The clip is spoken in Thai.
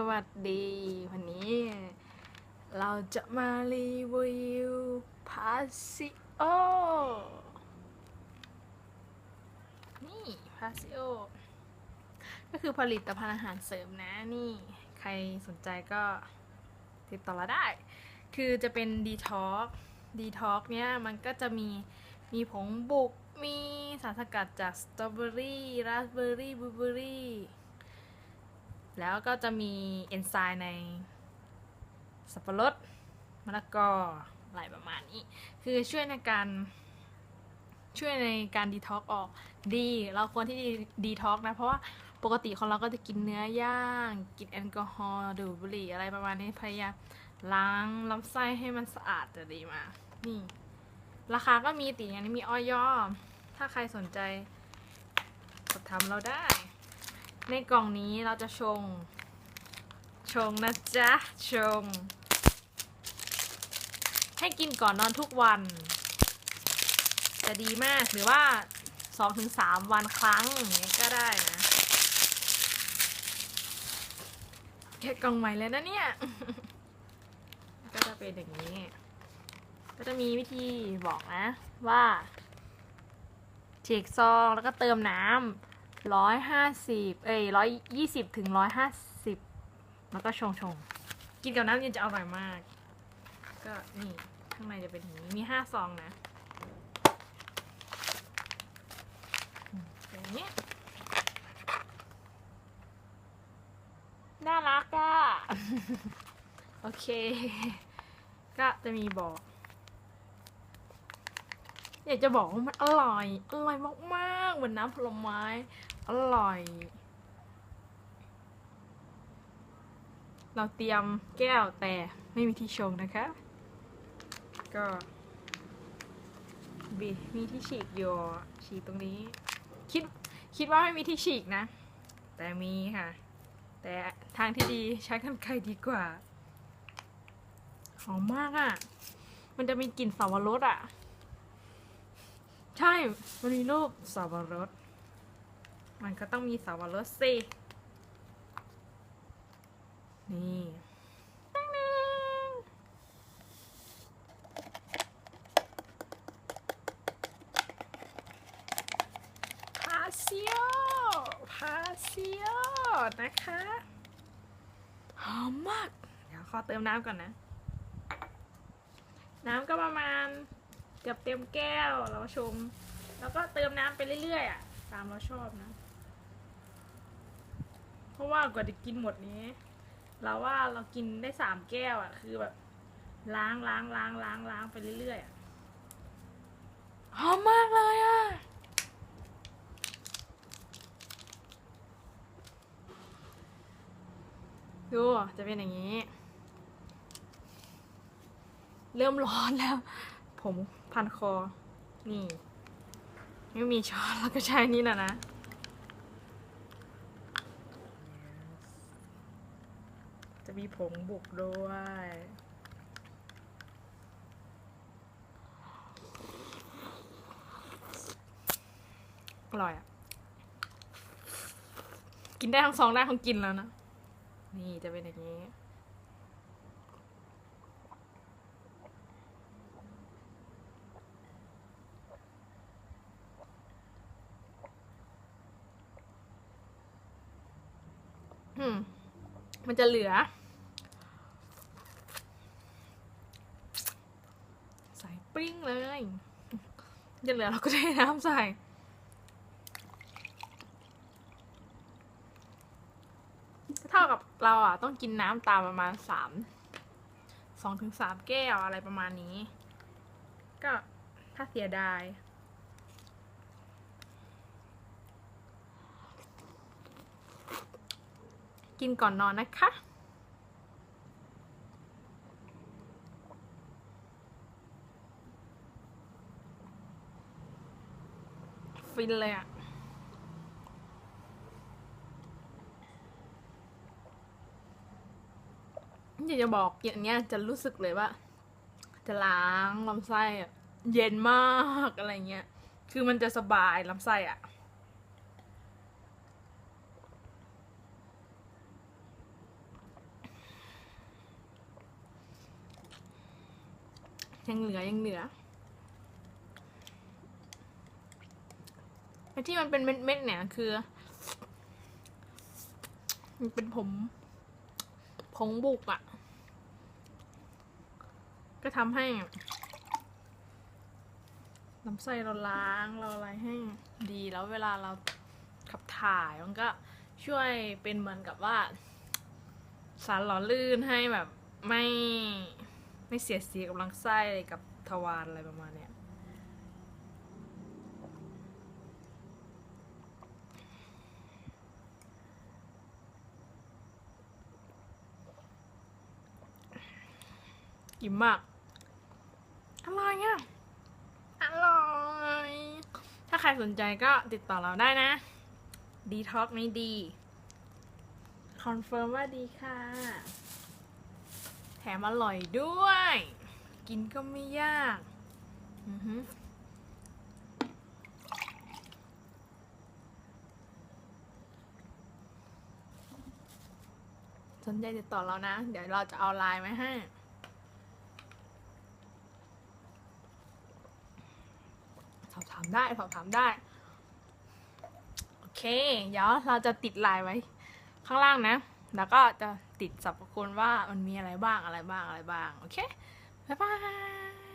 สวัสดี วันนี้เราจะมารีวิวพาซิโอ นี่พาซิโอ ก็คือผลิตภัณฑ์อาหารเสริมนะนี่ ใครสนใจก็ติดต่อเราได้ คือจะเป็นดีท็อกดีท็อกเนี้ยมันก็จะมีมีผงบุก มีสารสกัดจากสตรอเบอรี่ราสเบอรี่บลูเบอรี่ แล้วก็จะมีเอนไซม์ในสับปะรดมะละกออะไรประมาณนี้ คือช่วยในการช่วยในการดีท็อกออกดี เราควรที่ดีท็อกนะ เพราะว่าปกติของเราก็จะกินเนื้อย่างกินแอลกอฮอล์ดูดบุหรี่อะไรประมาณนี้พยายามล้างลำไส้ให้มันสะอาดจะดีมากนี่ ราคาก็มีติอย่างนี้มีออยอถ้าใครสนใจกดทำเราได้ ในกล่องนี้เราจะชง ชงนะจ๊ะ ชง ให้กินก่อนนอนทุกวัน จะดีมากหรือว่า 2-3 วันครั้งอย่างเงี้ก็ได้นะแค่กล่องใหม่เลยนะเนี่ย ก็จะเป็นอย่างนี้ ก็จะมีวิธีบอกนะว่าฉีกซองแล้วก็เติมน้ำ ร้อยห้าสิบเอ้ยร้อยยี่สิบถึงร้อยห้าสิบแล้วก็ชงชงกินกับน้ำเย็นจะอร่อยมาก ก็นี่ข้างในจะเป็นอย่างนี้มีห้าซองนะอืมเนอย่างนี้น่ารักอะโอเค ก็จะมีบอก อยากจะบอกว่ามันอร่อย อร่อยมาก เหมือนน้ำผลไม้ อร่อย เราเตรียมแก้วแต่ไม่มีที่ชงนะคะ ก็บีมีที่ฉีกอยู่ฉีกตรงนี้ คิดคิดว่าไม่มีที่ฉีกนะ แต่มีค่ะ แต่ทางที่ดีใช้กันไกรดีกว่าหอมมากอะ่ะ มันจะมีกลิ่นสาวรสอะ ใช่มันมีรูปสาวรสมันก็ต้องมีสาวรสสิ นี่ตั้งนึงพาซิโอพาซิโอนะคะ หอมมาก เดี๋ยวขอเติมน้ำก่อนนะ น้ำก็ประมาณ กือบเต็มแก้วเราชม แล้วก็เติมน้ำไปเรื่อยๆอะ ตามเราชอบนะ เพราะว่ากว่าจะกินหมดนี้ เราว่าเรากินได้สามแก้วอะ คือแบบล้างล้างล้างล้างล้างไปเรื่อยๆอะหอมมากเลยอะดูจะเป็นอย่างนี้ เริ่มร้อนแล้ว ผมพันคอ นี่ ไม่มีช้อนแล้วก็ใช้นี่นะนะ จะมีผงบุกด้วยอร่อยอะ กินได้ทั้งสองได้ของกินแล้วนะ นี่จะเป็นอย่างนี้ มันจะเหลือ ใส่ปริ้งเลยจะเหลือเราก็ได้น้ำใส่เท่ากับเราอะ ต้องกินน้ำตามประมาณสามสองถึงสามแก้วอะไรประมาณนี้ ก็ถ้าเสียดาย กินก่อนนอนนะคะ ฟินเลยอะ่ะอยากจะบอกอย่างเนี้ยจะรู้สึกเลยว่า จะล้างลำไส้อะเย็นมากอะไรเงี้ย คือมันจะสบายลำไส้อะ ยังเหลือยังเหลือไอ้ที่มันเป็นเม็ดๆเนี่ยคือมันเป็นผมผงบุกอะ่ะ ก็ทำให้ลำไส้เราล้างเราอะไรให้ดีแล้วเวลาเราขับถ่ายมันก็ช่วยเป็นเหมือนกับว่า สารหล่อลื่นให้แบบไม่ ไม่เสียดสีกับลำไส้กับทวารอะไรประมาณเนี้ยอิ่มมาก อร่อยอะ อร่อย ถ้าใครสนใจก็ติดต่อเราได้นะ ดีท็อกนี้ดี คอนเฟิร์มว่าดีค่ะแถมอร่อยด้วย กินก็ไม่ยากอือหือสนใจติดต่อเรานะ เดี๋ยวเราจะเอาไลน์มาให้ สอบถามได้ สอบถามได้ โอเค เดี๋ยวเราจะติดไลน์ไว้ ข้างล่างนะ แล้วก็จะ ติดสรรพคุณว่ามันมีอะไรบ้างอะไรบ้างอะไรบ้าง โอเค บ๊ายบาย